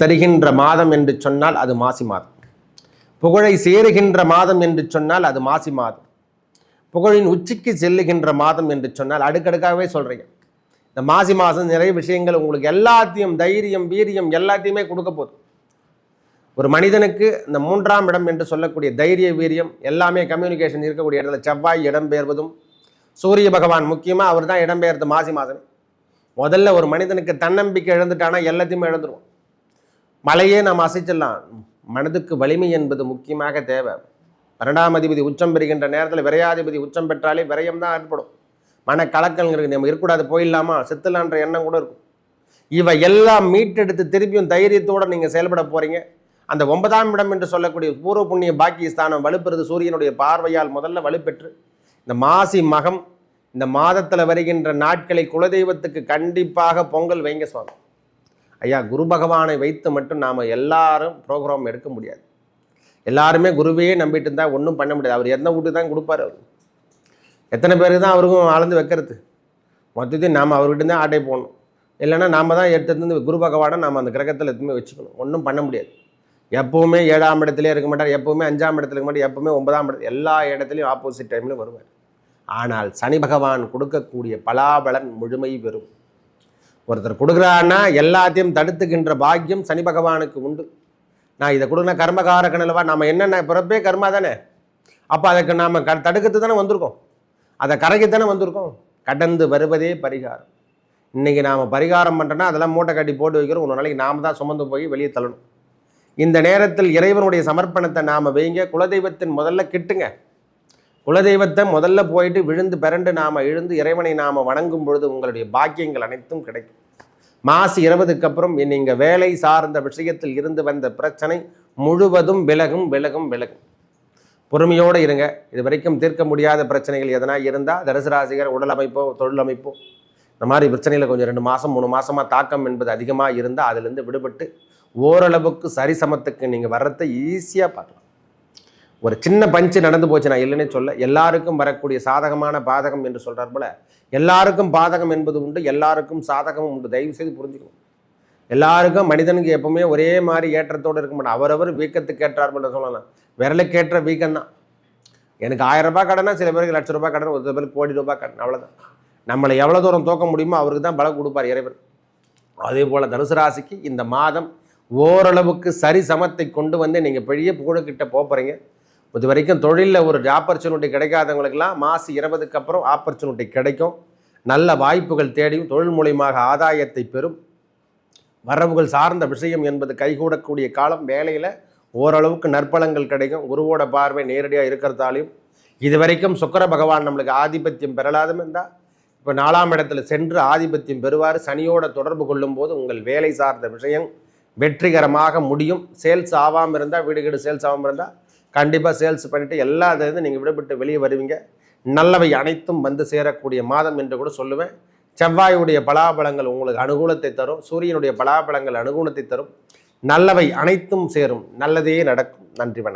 தருகின்ற மாதம் என்று சொன்னால் அது மாசி மாதம். புகழை சேருகின்ற மாதம் என்று சொன்னால் அது மாசி மாதம். புகழின் உச்சிக்கு செல்லுகின்ற மாதம் என்று சொன்னால் அடுக்கடுக்காகவே சொல்றீங்க. இந்த மாசி மாதம் நிறைய விஷயங்கள் உங்களுக்கு எல்லாத்தையும் தைரியம் வீரியம் எல்லாத்தையுமே கொடுக்க போகுது. ஒரு மனிதனுக்கு இந்த மூன்றாம் இடம் என்று சொல்லக்கூடிய தைரிய வீரியம் எல்லாமே கம்யூனிகேஷன் இருக்கக்கூடிய இடத்துல செவ்வாய் இடம்பெயர்வதும் சூரிய பகவான் முக்கியமாக அவர் தான் இடம்பெயர்ந்து மாசி மாதம். முதல்ல ஒரு மனிதனுக்கு தன்னம்பிக்கை இழந்துட்டானா எல்லாத்தையுமே இழந்துருவோம் மலையே நாம் அசைச்சிடலாம் மனதுக்கு வலிமை என்பது முக்கியமாக தேவை. பன்னெண்டாம் அதிபதி உச்சம் பெறுகின்ற நேரத்தில் விரையாதிபதி உச்சம் பெற்றாலே விரயம் தான் ஏற்படும். மன கலக்கல்ங்கிறது நம்ம இருக்கக்கூடாது போயிடலாமா? செத்துலான்ற எண்ணம் கூட இருக்கும். இவை எல்லாம் மீட்டெடுத்து திருப்பியும் தைரியத்தோடு நீங்கள் செயல்பட போகிறீங்க அந்த ஒன்பதாம் இடம் என்று சொல்லக்கூடிய பூர்வ புண்ணிய பாக்கிய ஸ்தானம் வலுப்பெறுது சூரியனுடைய பார்வையால் முதல்ல வலுப்பெற்று. இந்த மாசி மகம் இந்த மாதத்தில் வருகின்ற நாட்களை குலதெய்வத்துக்கு கண்டிப்பாக பொங்கல் வைங்க சுவாமி. ஐயா குரு பகவானை வைத்து மட்டும் நாம் எல்லாரும் ப்ரோக்ராம் எடுக்க முடியாது. எல்லாருமே குருவையே நம்பிட்டு இருந்தால் ஒன்றும் பண்ண முடியாது. அவர் எந்த வீட்டு தான் கொடுப்பார் அவர்? எத்தனை பேருக்கு தான் அவருக்கும் அளந்து வைக்கிறது? மொத்தத்தையும் நாம் அவர்கிட்ட தான் ஆட்டை போகணும் இல்லைன்னா நாம் தான் எடுத்து குரு பகவானை நாம் அந்த கிரகத்தில் எதுவுமே வச்சுக்கணும். ஒன்றும் பண்ண முடியாது. எப்போவுமே ஏழாம் இடத்துலேயே இருக்க மாட்டார் எப்போவுமே அஞ்சாம் இடத்துல இருக்க மாட்டார் எப்போவுமே ஒன்பதாம் இடத்துல எல்லா இடத்துலையும் ஆப்போசிட் டைமில் வருவார். ஆனால் சனி பகவான் கொடுக்கக்கூடிய பலாபலன் முழுமை பெறும். ஒருத்தர் கொடுக்குறான்னா எல்லாத்தையும் தடுத்துக்கின்ற பாக்கியம் சனி பகவானுக்கு உண்டு. நான் இதை கொடுங்க கர்மகார நிலவா நம்ம என்னென்ன பிறப்பே கர்மா தானே. அப்போ அதுக்கு நாம் க தடுக்கிறது தானே வந்திருக்கோம். அதை கரைக்கத்தானே வந்திருக்கோம். கடந்து வருவதே பரிகாரம். இன்றைக்கி நாம் பரிகாரம் பண்ணுறோன்னா அதெல்லாம் மூட்டை கட்டி போட்டு வைக்கிறோம். ஒரு நாளைக்கு நாம் தான் சுமந்து போய் வெளியே தள்ளணும். இந்த நேரத்தில் இறைவனுடைய சமர்ப்பணத்தை நாம் வைங்க. குலதெய்வத்தின் முதல்ல கிட்டுங்க. குலதெய்வத்தை முதல்ல போயிட்டு விழுந்து பிறண்டு நாம் எழுந்து இறைவனை நாம் வணங்கும் பொழுது உங்களுடைய பாக்கியங்கள் அனைத்தும் கிடைக்கும். மாசி இருபதுக்கு அப்புறம் நீங்கள் வேலை சார்ந்த விஷயத்தில் இருந்து வந்த பிரச்சனை முழுவதும் விலகும் விலகும் விலகும். பொறுமையோடு இருங்க. இது வரைக்கும் தீர்க்க முடியாத பிரச்சனைகள் எதனா இருந்தால் தனுசு உடல் அமைப்போ தொழில் அமைப்போ இந்த மாதிரி பிரச்சனையில் கொஞ்சம் ரெண்டு மாதம் மூணு மாதமாக தாக்கம் என்பது அதிகமாக இருந்தால் அதுலேருந்து விடுபட்டு ஓரளவுக்கு சரிசமத்துக்கு நீங்கள் வர்றதை ஈஸியாக பார்க்கலாம். ஒரு சின்ன பஞ்சு நடந்து போச்சு நான் இல்லைன்னே சொல்ல எல்லாருக்கும் வரக்கூடிய சாதகமான பாதகம் என்று சொல்கிறார் போல எல்லாருக்கும் பாதகம் என்பது உண்டு எல்லாருக்கும் சாதகமும் உண்டு. தயவு செய்து புரிஞ்சுக்கணும். எல்லாருக்கும் மனிதனுக்கு எப்பவுமே ஒரே மாதிரி ஏற்றத்தோடு இருக்க மாட்டோம் அவரவர் வீக்கத்துக்கு ஏற்றார் போல சொல்லலாம். விரலுக்கேற்ற வீக்கம் தான். எனக்கு ஆயிரம் ரூபாய் கடனா சில பேருக்கு லட்ச ரூபாய் கடன் ஒரு பேருக்கு கோடி ரூபாய் கடன் அவ்வளோதான் நம்மளை எவ்வளோ தூரம் தூக்க முடியுமோ அவருக்கு தான் பலம் கொடுப்பார் இறைவன். அதே போல் தனுசு ராசிக்கு இந்த மாதம் ஓரளவுக்கு சரி சமத்தை கொண்டு வந்து நீங்கள் பெரிய புகழுக்கிட்ட போகிறீங்க இது வரைக்கும் தொழிலில் ஒரு ஆப்பர்ச்சுனிட்டி கிடைக்காதவங்களுக்கெல்லாம் மாசு இருபதுக்கு அப்புறம் ஆப்பர்ச்சுனிட்டி கிடைக்கும். நல்ல வாய்ப்புகள் தேடியும் தொழில் மூலியமாக ஆதாயத்தை பெறும். வரவுகள் சார்ந்த விஷயம் என்பது கைகூடக்கூடிய காலம். வேலையில் ஓரளவுக்கு நற்பலங்கள் கிடைக்கும். குருவோட பார்வை நேரடியாக இருக்கிறதாலையும். இது வரைக்கும் சுக்கர பகவான் நம்மளுக்கு ஆதிபத்தியம் பெறலாதும் இருந்தால் இப்போ நாலாம் இடத்துல சென்று ஆதிபத்தியம் பெறுவார். சனியோட தொடர்பு கொள்ளும் போது உங்கள் வேலை சார்ந்த விஷயம் வெற்றிகரமாக முடியும். சேல்ஸ் ஆகாமல் இருந்தால் வீடுகீடு சேல்ஸ் ஆகாமல் இருந்தால் கண்டிப்பாக சேல்ஸ் பண்ணிவிட்டு எல்லா இருந்து நீங்கள் விடுபட்டு வெளியே வருவீங்க. நல்லவை அனைத்தும் வந்து சேரக்கூடிய மாதம் என்று கூட சொல்லுவேன். செவ்வாயுடைய பலாபலங்கள் உங்களுக்கு அனுகூலத்தை தரும். சூரியனுடைய பலாபலங்கள் அனுகூலத்தை தரும். நல்லவை அனைத்தும் சேரும். நல்லதே நடக்கும். நன்றி வணக்கம்.